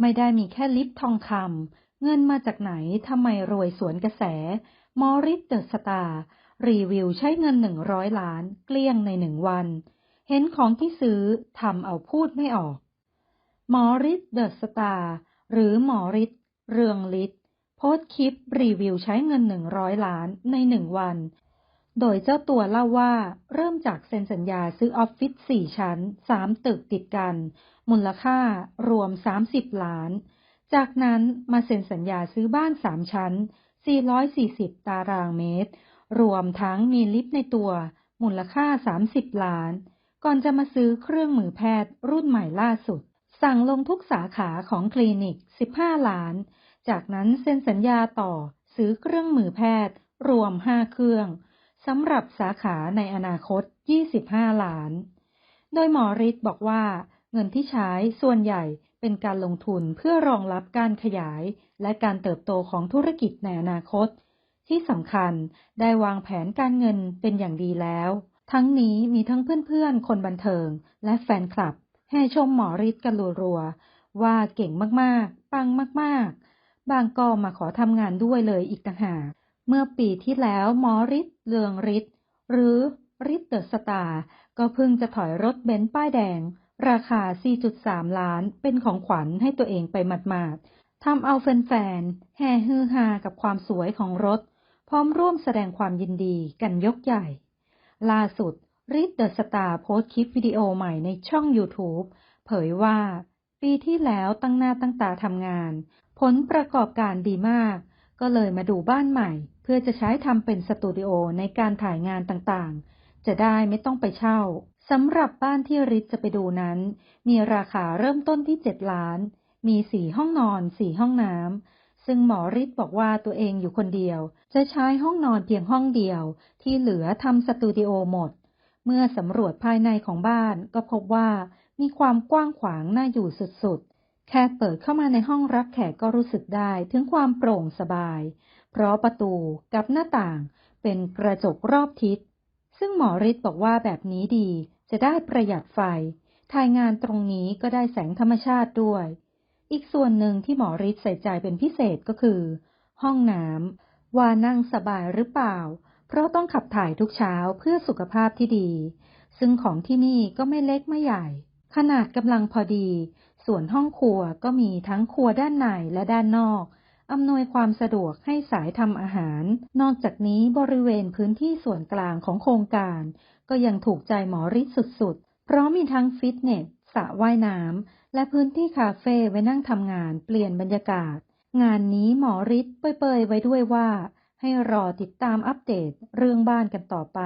ไม่ได้มีแค่ลิฟต์ทองคำ เงินมาจากไหนทำไมรวยสวนกระแส มอริสเดอะสตาร์รีวิวใช้เงินหนึ่งร้อยล้าน เกลี้ยงในหนึ่งวัน เห็นของที่ซื้อทำเอาพูดไม่ออก มอริสเดอะสตาร์หรือหมอริสเรืองฤทธิ์โพสคลิปรีวิวใช้เงินหนึ่งร้อยล้านในหนึ่งวัน โดยเจ้าตัวเล่าว่าเริ่มจากเซ็นสัญญาซื้อออฟฟิศสี่ชั้นสามตึกติดกัน มูลค่ารวม 30 ล้าน จากนั้นมาเซ็นสัญญาซื้อบ้านสามชั้น 440 ตารางเมตร รวมทั้งมีลิฟต์ในตัว มูลค่า 30 ล้าน ก่อนจะมาซื้อเครื่องมือแพทย์รุ่นใหม่ล่าสุด สั่งลงทุกสาขาของคลินิก 15 ล้าน จากนั้นเซ็นสัญญาต่อซื้อเครื่องมือแพทย์ รวม 5 เครื่อง สำหรับสาขาในอนาคต 25 ล้าน โดยหมอฤทธิ์บอกว่า เงินที่ใช้ส่วนใหญ่เป็นการลงทุนเพื่อรองรับการขยายและการเติบโตของธุรกิจในอนาคต ที่สำคัญได้วางแผนการเงินเป็นอย่างดีแล้ว ทั้งนี้มีทั้งเพื่อนๆ คนบันเทิง และแฟนคลับแห่ชมหมอฤทธิ์กันรัวๆว่าเก่งมากๆ ปังมากๆ บางก็มาขอทำงานด้วยเลยอีกต่างหาก เมื่อปีที่แล้วหมอฤทธิ์เลืองฤทธิ์หรือฤทธิ์เดอะสตาร์ก็เพิ่งจะถอยรถเบนซ์ป้ายแดง ราคา 4.3 ล้านเป็นของขวัญให้ตัวเองไปหมาดๆทำเอาแฟนๆแห่ฮือฮากับความสวยของรถ พร้อมร่วมแสดงความยินดีกันยกใหญ่ ล่าสุดริทเดอะสตาร์โพสต์คลิปวิดีโอใหม่ในช่อง YouTube เผยว่า ปีที่แล้วตั้งหน้าตั้งตาทำงาน ผลประกอบการดีมาก ก็เลยมาดูบ้านใหม่ พื่อจะใช้ทำเป็นสตูดิโอในการถ่ายงานต่างๆ จะได้ไม่ต้องไปเช่าสำหรับบ้านที่ริทจะไปดูนั้น มีราคาเริ่มต้นที่7ล้าน มีสี่ห้องนอนสี่ห้องน้ำซึ่งหมอริทบอกว่าตัวเองอยู่คนเดียว จะใช้ห้องนอนเพียงห้องเดียว ที่เหลือทำสตูดิโอหมด เมื่อสำรวจภายในของบ้านก็พบว่ามีความกว้างขวางน่าอยู่สุดๆ แค่เปิดเข้ามาในห้องรับแขกก็รู้สึกได้ถึงความโปร่งสบาย เพราะประตูกับหน้าต่างเป็นกระจกรอบทิศ ซึ่งหมอฤทธิ์บอกว่าแบบนี้ดีจะได้ประหยัดไฟ ถ่ายงานตรงนี้ก็ได้แสงธรรมชาติด้วย อีกส่วนหนึ่งที่หมอฤทธิ์ใส่ใจเป็นพิเศษก็คือ ห้องน้ำว่านั่งสบายหรือเปล่า เพราะต้องขับถ่ายทุกเช้าเพื่อสุขภาพที่ดี ซึ่งของที่นี่ก็ไม่เล็กไม่ใหญ่ ขนาดกำลังพอดี ส่วนห้องครัวก็มีทั้งครัวด้านในและด้านนอก อำนวยความสะดวกให้สายทำอาหาร นอกจากนี้บริเวณพื้นที่ส่วนกลางของโครงการ ก็ยังถูกใจหมอฤทธิ์สุดๆ เพราะมีทั้งฟิตเนสสระว่ายน้ำและพื้นที่คาเฟ่ไว้นั่งทำงานเปลี่ยนบรรยากาศ งานนี้หมอฤทธิ์เปยๆไว้ด้วยว่า ให้รอติดตามอัปเดตเรื่องบ้านกันต่อไป